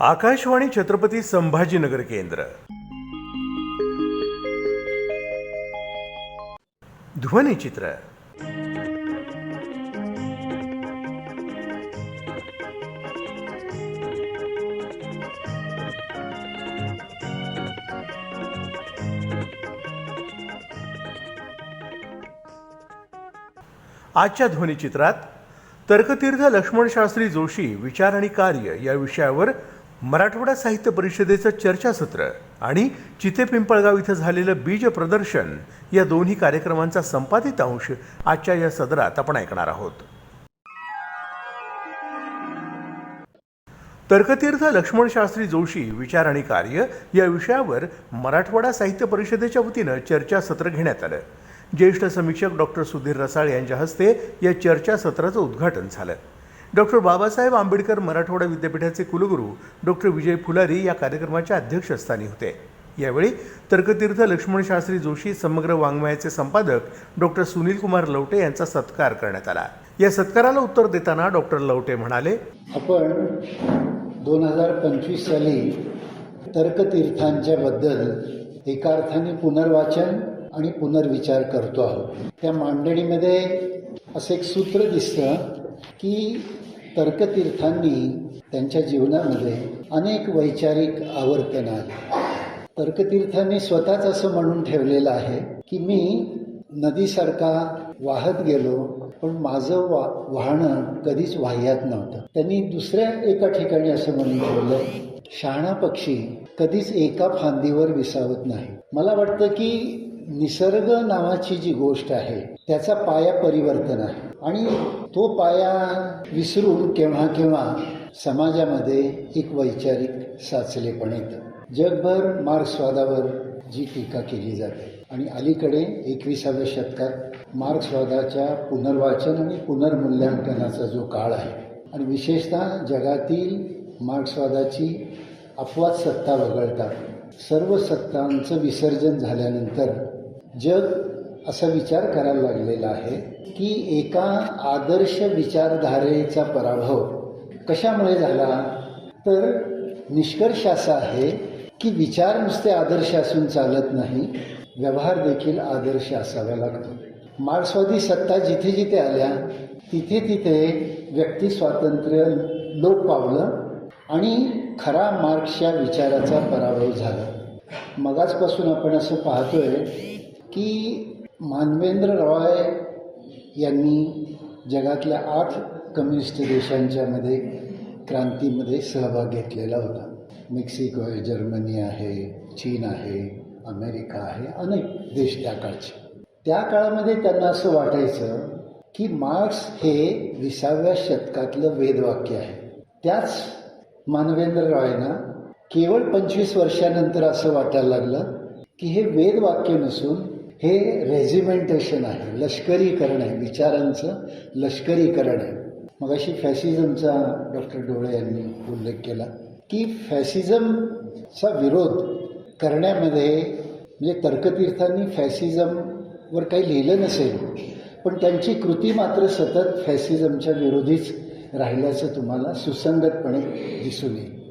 आकाशवाणी छत्रपती संभाजीनगर केंद्र. ध्वनिचित्र आजच्या ध्वनिचित्रात तर्कतीर्थ लक्ष्मणशास्त्री जोशी विचार आणि कार्य या विषयावर मराठवाडा साहित्य परिषदेचं चर्चासत्र आणि चिते पिंपळगाव इथं झालेलं बीज प्रदर्शन या दोन्ही कार्यक्रमांचा संपादित अंश आजच्या या सदरात आपण ऐकणार आहोत. तर्कतीर्थ लक्ष्मणशास्त्री जोशी विचार आणि कार्य या विषयावर मराठवाडा साहित्य परिषदेच्या वतीनं चर्चासत्र घेण्यात आलं. ज्येष्ठ समीक्षक डॉक्टर सुधीर रसाळ यांच्या हस्ते या चर्चासत्राचं उद्घाटन झालं. डॉक्टर बाबासाहेब आंबेडकर मराठवाडा विद्यापीठाचे कुलगुरू डॉक्टर विजय फुलारी या कार्यक्रमाच्या अध्यक्षस्थानी होते. यावेळी तर्कतीर्थ लक्ष्मणशास्त्री जोशी समग्र वाङ्मयाचे संपादक डॉक्टर सुनील कुमार लवटे यांचा सत्कार करण्यात आला. या सत्काराला उत्तर देताना डॉक्टर लवटे म्हणाले आपण दोन हजार पंचवीस साली तर्कतीर्थांच्या बद्दल एका अर्थाने पुनर्वाचन आणि पुनर्विचार करतो आहोत. त्या मांडणीमध्ये असं एक सूत्र दिसतं की तर्कतीर्थांनी त्यांच्या जीवनामध्ये अनेक वैचारिक आवर्तन आले. तर्कतीर्थांनी स्वतःच असं म्हणून ठेवलेलं आहे की मी नदीसारखा वाहत गेलो पण माझं वा वाहणं कधीच वाह्यात नव्हतं. त्यांनी दुसऱ्या एका ठिकाणी असं म्हणून ठेवलं शहाणा पक्षी कधीच एका फांदीवर विसावत नाही. मला वाटतं की निसर्ग नावाची जी गोष्ट आहे त्याचा पाया परिवर्तन आहे. आणि तो पाया विसरून केव्हा केव्हा समाजामध्ये एक वैचारिक साचलेपण येतं. जगभर मार्क्सवादावर जी टीका केली जाते. आणि अलीकडे एकविसाव्या शतकात मार्क्सवादाच्या पुनर्वाचन आणि पुनर्मूल्यांकनाचा जो काळ आहे आणि विशेषतः जगातील मार्क्सवादाची अपवाद सत्ता वगळता सर्व सत्तांचं विसर्जन झाल्यानंतर जग असा विचार करायला लागलेला आहे की एका आदर्श विचारधारेचा पराभव कशामुळे झाला? तर निष्कर्ष असा आहे की विचार नुसते आदर्श असून चालत नाही व्यवहार देखील आदर्श असावा लागतो. मार्क्सवादी सत्ता जिथे जिथे आल्या तिथे तिथे व्यक्ती स्वातंत्र्य लोप पावलं आणि खरा मार्क्सच्या विचाराचा पराभव झाला. मगाचपासून आपण असं पाहतोय की मानवेंद्र रॉय यांनी जगातल्या आठ कम्युनिस्ट देशांच्यामध्ये क्रांतीमध्ये सहभाग घेतलेला होता. मेक्सिको आहे जर्मनी आहे चीन आहे अमेरिका आहे अनेक देश त्या काळचे. त्या काळामध्ये त्यांना असं वाटायचं की मार्क्स हे विसाव्या शतकातलं वेदवाक्य आहे. त्याच मानवेंद्र रॉयना केवळ पंचवीस वर्षानंतर असं वाटायला लागलं की हे वेदवाक्य नसून हे रेजिमेंटेशन आहे लष्करीकरण आहे विचारांचं लष्करीकरण आहे. मग अशी फॅसिझमचा डॉक्टर डोळे यांनी उल्लेख केला की फॅसिझमचा विरोध करण्यामध्ये म्हणजे तर्कतीर्थांनी फॅसिझमवर काही लिहिलं नसेल पण त्यांची कृती मात्र सतत फॅसिझमच्या विरोधीच राहिल्याचं तुम्हाला सुसंगतपणे दिसून येईल.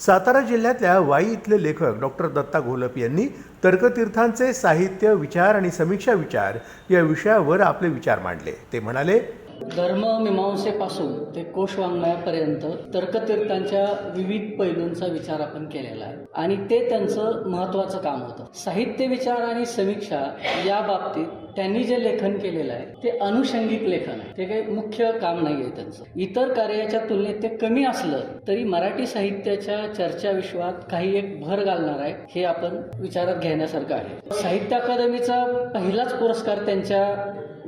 सातारा जिल्ह्यातल्या वाई इथले लेखक डॉक्टर दत्ता घोलप यांनी तर्कतीर्थांचे साहित्य विचार आणि समीक्षा विचार या विषयावर आपले विचार मांडले. ते म्हणाले धर्ममीमांसेपासून ते कोशवाङ्मयापर्यंत तर्कतीर्थांच्या विविध पैलूंचा विचार आपण केलेला आहे. आणि ते त्यांचं महत्त्वाचं काम होतं. साहित्य विचार आणि समीक्षा या बाबतीत त्यांनी जे लेखन केलेलं आहे ते अनुषंगिक लेखन आहे. ते काही मुख्य काम नाही आहे त्यांचं. इतर कार्याच्या तुलनेत ते कमी असलं तरी मराठी साहित्याच्या चर्चा विश्वात काही एक भर घालणार आहे हे आपण विचारात घेण्यासारखं आहे. साहित्य अकादमीचा पहिलाच पुरस्कार त्यांच्या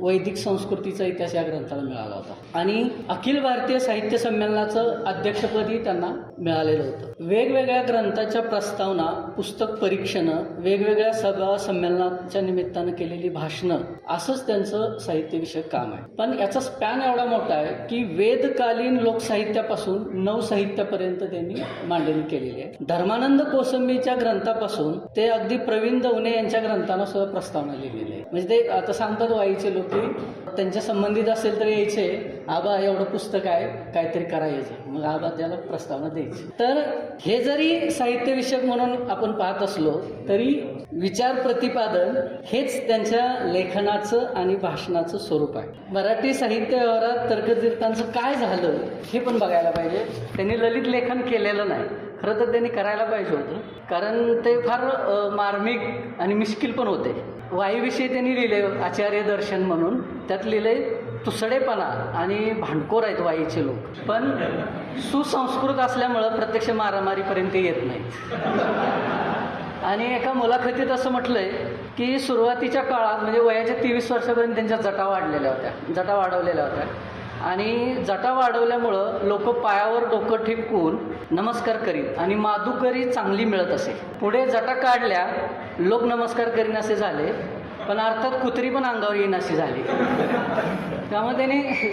वैदिक संस्कृतीचा इतिहास या ग्रंथाला मिळाला होता. आणि अखिल भारतीय साहित्य संमेलनाचं अध्यक्षपदही त्यांना मिळालेलं होतं. वेगवेगळ्या ग्रंथाच्या प्रस्तावना पुस्तक परीक्षणं वेगवेगळ्या सभा संमेलनाच्या निमित्तानं केलेली भाषणं असंच त्यांचं साहित्यविषयक काम आहे. पण याचा स्पॅन एवढा मोठा आहे की वेदकालीन लोकसाहित्यापासून नवसाहित्यापर्यंत त्यांनी मांडणी केलेली आहे. धर्मानंद कोसंबीच्या ग्रंथापासून ते अगदी प्रवीण दवणे यांच्या ग्रंथांना सुद्धा प्रस्तावना लिहिलेली आहे म्हणजे ते आता सांगतात वाईचे लोक की त्यांच्या संबंधित असेल तर यायचे. आबा एवढं पुस्तक आहे काहीतरी करायचं मग आबा त्याला प्रस्तावना द्यायची. तर हे जरी साहित्यविषयक म्हणून आपण पाहत असलो तरी विचार प्रतिपादन हेच त्यांच्या लेखनाचं आणि भाषणाचं स्वरूप आहे. मराठी साहित्य व्यवहारात तर्कतीर्थांचं काय झालं हे पण बघायला पाहिजे. त्यांनी ललित लेखन केलेलं नाही. खरं तर त्यांनी करायला पाहिजे होतं. कारण ते फार मार्मिक आणि मिश्किल पण होते. वाईविषयी त्यांनी लिहिले आचार्य दर्शन म्हणून. त्यात लिहिले तुसडेपणा आणि भांडखोर आहेत वाईचे लोक. पण सुसंस्कृत असल्यामुळं प्रत्यक्ष मारामारीपर्यंत येत नाहीत. आणि एका मुलाखतीत असं म्हटलंय की सुरुवातीच्या काळात म्हणजे वयाच्या तेवीस वर्षापर्यंत त्यांच्या जटा वाढलेल्या होत्या. जटा वाढवलेल्या होत्या. आणि जटा वाढवल्यामुळं लोक पायावर डोकं ठेवून नमस्कार करीत आणि माधुकरी चांगली मिळत असे. पुढे जटा काढल्या लोक नमस्कार करीनासे झाले पण अर्थात कुत्री पण अंगावर येईनाशी झाली. त्यामुळे त्यांनी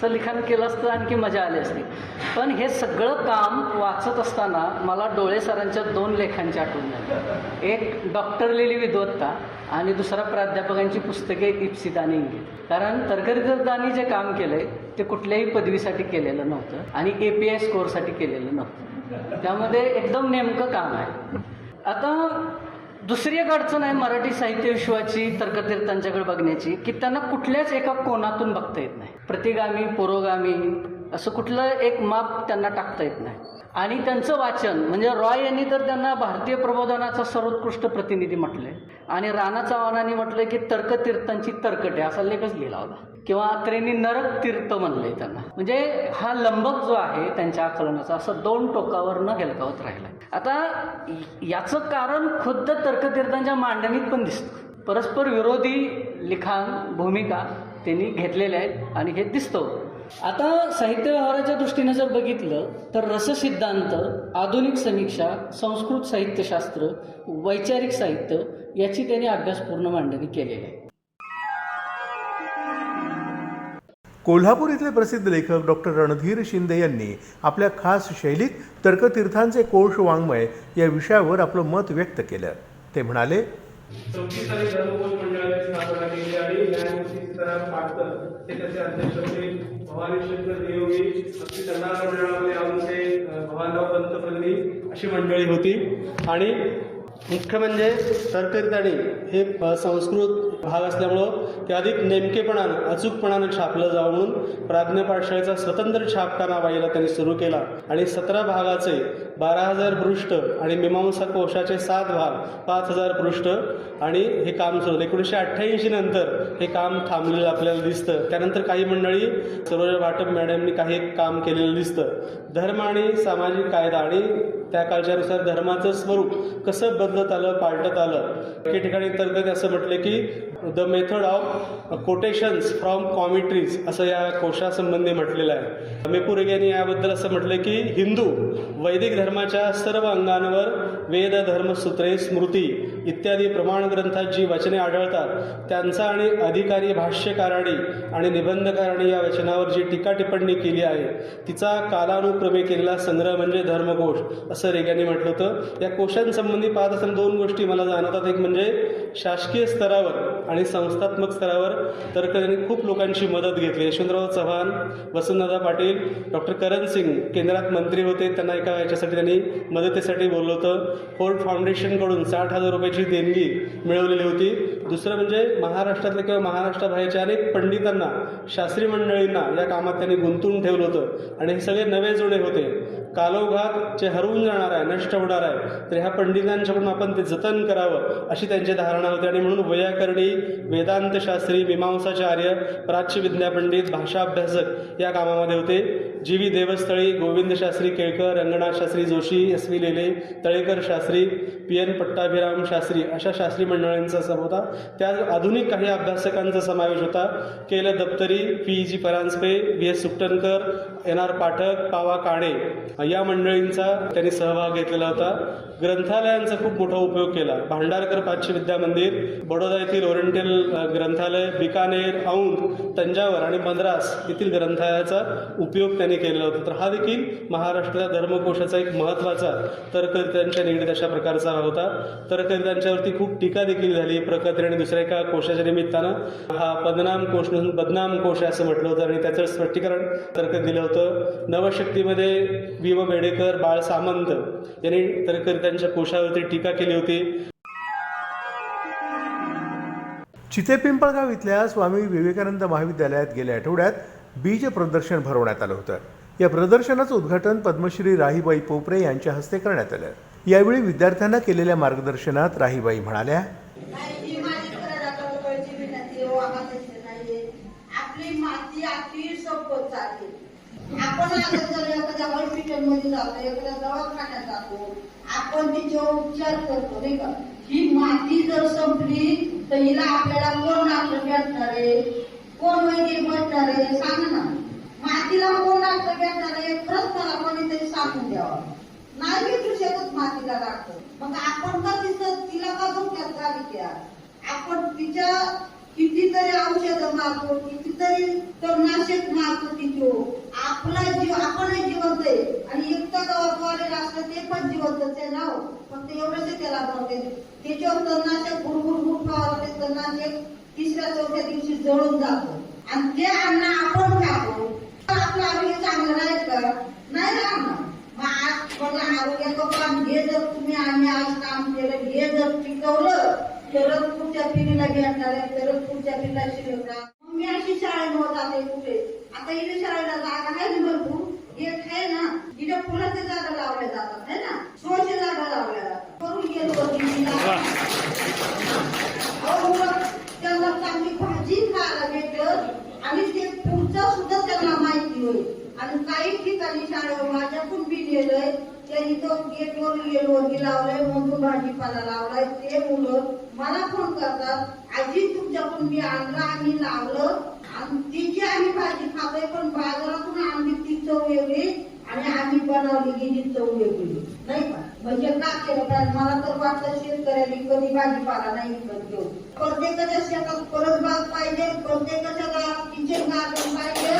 चं लिखाण केलं असतं आणखी मजा आली असती. पण हे सगळं काम वाचत असताना मला डोळे सरांच्या दोन लेखांची आठवण झाली. एक डॉक्टर लिली विद्वत्ता आणि दुसरा प्राध्यापकांची पुस्तके इप्सित आणि इंगित. कारण तरकरीदानी जे काम केलंय ते कुठल्याही पदवीसाठी केलेलं नव्हतं आणि ए पी आय स्कोअरसाठी केलेलं नव्हतं. त्यामध्ये एकदम नेमकं काम आहे. आता दुसरी एक अडचण आहे मराठी साहित्य विश्वाची तर्कतीर्थांच्याकडे बघण्याची की त्यांना कुठल्याच एका कोणातून बघता येत नाही. प्रतिगामी पुरोगामी असं कुठलं एक माप त्यांना टाकता येत नाही. आणि त्यांचं वाचन म्हणजे रॉय यांनी तर त्यांना भारतीय प्रबोधनाचा सर्वोत्कृष्ट प्रतिनिधी म्हटले. आणि राणा चव्हाणांनी म्हटलंय की तर्कतीर्थांची तर्कटे असा लेखच लिहिला होता. किंवा अत्रेंनी नरक तीर्थ म्हणलंय त्यांना. म्हणजे हा लंबक जो आहे त्यांच्या आकलनाचा असं दोन टोकावर न हेलकावत राहिला आता याचं कारण खुद्द तर्कतीर्थांच्या मांडणीत पण दिसतं. परस्पर विरोधी लिखाण भूमिका त्यांनी घेतलेल्या आहेत आणि हे दिसतं. आता साहित्य व्यवहाराच्या दृष्टीने जर बघितलं तर रससिद्धांत आधुनिक समीक्षा संस्कृत साहित्यशास्त्र वैचारिक साहित्य याची त्यांनी अभ्यासपूर्ण मांडणी केलेली आहे. कोल्हापूर इथले प्रसिद्ध लेखक डॉक्टर रणधीर शिंदे यांनी आपल्या खास शैलीत तर्कतीर्थांचे कोश वाङ्मय या विषयावर आपलं मत व्यक्त केलं. ते म्हणाले चौथी साली धर्मकोश मंडळाची स्थापना केली आणि न्यायमूर्ती सीताराम पाटकर ते त्याचे अध्यक्ष होते. भवानी शंकर नियोगी अगदी त्यांना मंडळामध्ये आणून ते भवानराव पंतप्रतिनी अशी मंडळी होती. आणि मुख्य म्हणजे तर्करीताणी हे संस्कृत भाग असल्यामुळं ते अधिक नेमकेपणानं अचूकपणानं छापलं जावं म्हणून प्राज्ञ पाठशाळेचा स्वतंत्र छापखाना वाईला त्यांनी सुरू केला. आणि सतरा भागाचे बारा हजार पृष्ठ आणि मीमांसा कोशाचे सात भाग पाच हजार पृष्ठ आणि हे काम सुरू. एकोणीसशे अठ्ठ्याऐंशी नंतर हे काम थांबलेलं आपल्याला दिसतं. त्यानंतर काही मंडळी सरोजा भाटप मॅडमनी काही काम केलेलं दिसतं. धर्म आणि सामाजिक कायदा आणि त्या काळच्यानुसार धर्माचं स्वरूप कसं बदलत आलं पालटत आलं. एके ठिकाणी तर असं म्हटलं की the method of quotations from commentaries असं या कोशासंबंधी म्हटलेलं आहे. मेपुरे यांनी याबद्दल असं म्हटलं की हिंदू वैदिक धर्माच्या सर्व अंगांवर वेद धर्मसूत्रे स्मृती इत्यादी प्रमाण ग्रंथात जी वचने आढळतात त्यांचा आणि अधिकारी भाष्यकाराणी आणि निबंधकाराणी या वचनावर जी टीका टिप्पणी केली आहे तिचा कालानुक्रमे केलेला संग्रह म्हणजे धर्मकोश असं रेग्याने म्हटलं होतं. या कोशांसंबंधी पाहत असताना दोन गोष्टी मला जाणवतात. एक म्हणजे शासकीय स्तरावर आणि संस्थात्मक स्तरावर तर्कने खूप लोकांची मदत घेतली. यशवंतराव चव्हाण वसंतदादा पाटील डॉक्टर करण सिंग केंद्रात मंत्री होते. त्यांना एका याच्यासाठी त्यांनी मदतीसाठी बोललं होतं. फोर्ट फाउंडेशनकडून साठ हजार रुपयाची देणगी मिळवलेली होती. दुसरं म्हणजे महाराष्ट्रातल्या किंवा महाराष्ट्राबाहेरच्या अनेक पंडितांना शास्त्री मंडळींना या कामात त्यांनी गुंतवून ठेवलं होतं. आणि हे सगळे नवे जुळे होते. कालोघात जे हरवून जाणार आहे नष्ट होणार आहे तर ह्या पंडितांच्याकडून आपण ते जतन करावं अशी त्यांची धारणा होती. आणि म्हणून वैयाकरणी वेदांतशास्त्री मीमांसाचार्य प्राच्य विद्या पंडित भाषा अभ्यासक या कामामध्ये होते. G V Devasthali Govind Shastri Kelkar Ranganath Shastri Joshi S V Lele Talekar Shastri P N Pattabhiram Shastri अशा शास्त्री मंडळींचा सम होता. त्या आधुनिक काही अभ्यासकांचा समावेश होता. केल Daftari P G Paranjape V S Sukthankar N R Pathak पावा काणे या मंडळींचा त्यांनी सहभाग घेतलेला होता. ग्रंथालयांचा खूप मोठा उपयोग केला. भांडारकर पाचशे विद्या मंदिर बडोदा येथील ओरिएंटल ग्रंथालय बिकानेर औंध तंजावर आणि मद्रास येथील ग्रंथालयाचा उपयोग त्यांनी केलेला होता. तर हा देखील महाराष्ट्राच्या धर्मकोशाचा एक महत्त्वाचा तर्करित्यांच्या निगडीत अशा प्रकारचा होता. तर्करित्यांच्यावरती खूप टीका देखील झाली. प्रकत्र आणि दुसऱ्या एका कोशाच्या निमित्तानं. हा पदनाम कोश नसून बदनाम कोश असं म्हटलं होतं आणि त्याचं स्पष्टीकरण तर्क दिलं होतं. नवशक्तीमध्ये भीम बेडेकर बाळ सामंत यांनी तर्करित्यांच्या कोशावरती टीका केली होती. चितेपिंपळगाव इथल्या स्वामी विवेकानंद महाविद्यालयात गेल्या आठवड्यात बीज प्रदर्शन भरवण्यात आलं होतं. या प्रदर्शनाचं उद्घाटन पद्मश्री राहीबाई पोपरे यांच्या हस्ते करण्यात आलं. यावेळी विद्यार्थ्यांना केलेल्या मार्गदर्शनात राहीबाई म्हणाल्या नाही माझी करायला कळकळची विनंती आहे, वामाचं नाहीये. आपली माती आपली संपत चालली आपण आता जर एखाद्या हॉस्पिटलमध्ये जातो एखाद्या दवाखान्यात जातो आपण तिच्यावर उपचार करतो नाही का? ही माती जर संपली तर हिला आपल्याला कोण डॉक्टर भेटणार आहे? कोण वैद्य भेटणार आहे? सांग ना. मातीला कोण डॉक्टर भेटणार आहे? खरंच मला कोणीतरी सांगून द्यावं. नाही भेटू शकत मातीला डॉक्टर मग आपण का तिचं तिला का धोक्यात घाली त्या? आपण तिच्या कितीतरी औषधं मारतो कितीतरी तणनाशक मारतो तिथो आपला जीव आपणही जिवंत आहे. आणि एकटा गावात वाढलेलं असलं ते पण जिवंत आहे ना हो. फक्त एवढंच त्याला बनवते त्याच्यावर तणनाशक भुरभुर भुर फवारते तणनाशक तिसऱ्या चौथ्या दिवशी जळून जातो. आणि ते अन्न आपण खातो. आपलं आरोग्य चांगलं नाही का? नाही राहणार. मग आज बघा आरोग्याचं काम हे जर तुम्ही आम्ही आज काम केलं हे जर टिकवलं तरच पुढच्या पिढीला भेटणार आहे तरच पुढच्या पिढीला मी अशी शाळेमध्ये जाते कुठे? आता इथे शाळेला जागा आहे ना भरपूर. एक आहे ना इथे फुलाच्या जागा लावल्या जातात है ना? सोयच्या जागा लावल्या जातात. करून गेलो होती त्यांना चांगली भाजी खायला भेटत आणि ते पुढचं सुद्धा त्यांना माहिती होईल. आणि काही ठिकाणी शाळेवर माझ्याकडून बी गेलंय त्यांनी तो गेटवर गेटवरती लावलाय मधून भाजीपाला लावलाय. ते मुलं मला फोन करतात आजी तुमच्याकडून मी आणलं आम्ही लावलं. आणि तिची आम्ही भाजी खातोय पण बाजारातून आणली ती चव वेगळी आणि आम्ही बनवली गेली चव वेगळी. नाही का? म्हणजे का केलं? कारण मला तर वाटतं शेतकऱ्यांनी कधी भाजीपाला नाही विकत घेऊ प्रत्येकाच्या शेतात परत बाग पाहिजे प्रत्येकाच्या गावात किचन गार्डन पाहिजे.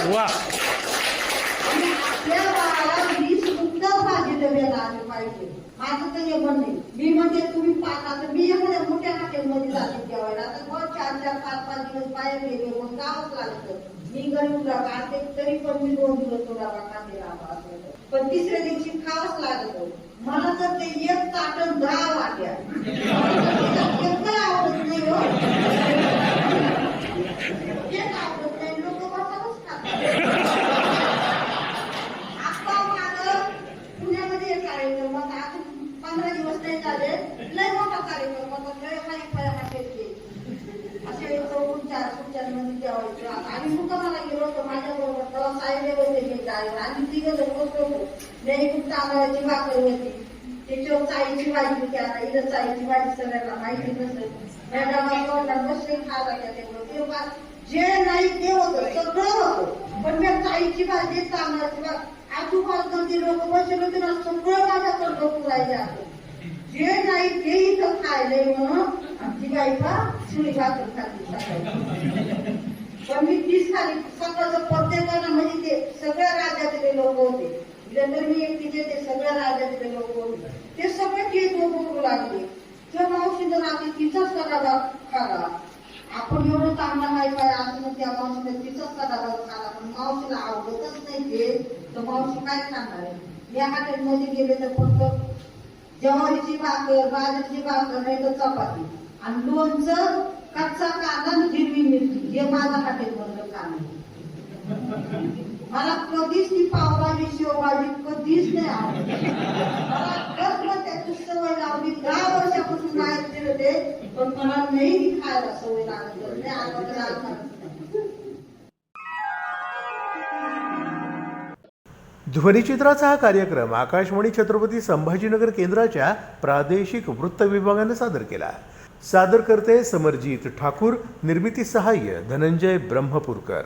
आपल्या बाळाला वीस मुक्त भाजी डब्याला आले पाहिजे. माझं तर हे म्हणणे मी म्हणते तुम्ही पाहता तर मी एखाद्या मोठ्या हॉटेलमध्ये जाते जेवायला. तर मग चार चार पाच पाच दिवस बाहेर गेले मग गावच लागतं. मी गरीब खाते तरी पण मी दोन दिवस थोडा खाते राहा पण तिसऱ्या दिवशी खावंच लागत. मला तर ते एक ताटन दहा वाट्या एकही आवडत नाही हो एक आवडत नाही लोक बसावंच खातात आता माझं पुण्यामध्ये एक कार्यक्रम होता आता पंधरा दिवस नाही झाले लय मोठा कार्यक्रम होता लय हाय फाय हॉटेलचे असे चौकून चारमध्ये जेवायचं आता आम्ही मुक्कामाला गेलो होतो माझ्याबरोबर. तेव्हा साहेब होते मी ड्रायव्हर आम्ही तिघं जण बसलो होतो. नाही खूप तांदळाची भाकर होती. त्याच्यावर चाईची भाजी होती. आता इथं चाईची भाजी सगळ्यांना माहिती नसेल. मॅडम बसले खायला त्या टेबलवर. जे नाही ते होतं. सगळं होतं. पण मी चाईची भाजी तांदळाची भाजी आजूबाजूची लोक बसले होते ना सगळं माझ्याकडं पुरायचे आहे जे नाही ते इथं खायले म्हणून आमची बायका सुरी भाकर खाल्ली. मी तीस खाली सकाळचं प्रत्येकानं म्हणजे ते सगळ्या राज्यातले लोक होते. इथे मी एकटीचे ते सगळ्या राज्यातले लोक होते. ते सगळे ते बघू लागले. त्या मावशीनं रात्री तिचाच कडाबा खाला. आपण एवढं चांगला नाही काय असं त्या मावशीने तिचाच कडाबा खाला. पण मावशीला आवडतच नाही ते. तर मावशी काय खाणार आहे या हॉटेलमध्ये गेले तर फक्त ज्वारीची भाकर बाजरीची भाकर नाही तर चपाती. आणि लोणचं कच्चा कांदा हे माझा हॉटेल मधलं काम आहे. मला कधीच ती पावभाजी शेवभाजी कधीच नाही आवडत. मला खरंच त्याची सवय लावली दहा वर्षापासून नाही गेले ते पण मला नाही खायला सवय लागली नाही आता ध्वनिचित्राचा हा कार्यक्रम आकाशवाणी छत्रपती संभाजीनगर केंद्राच्या प्रादेशिक वृत्त विभागानं सादर केला. सादर करते समरजीत ठाकूर निर्मिती सहाय्य धनंजय ब्रह्मपूरकर.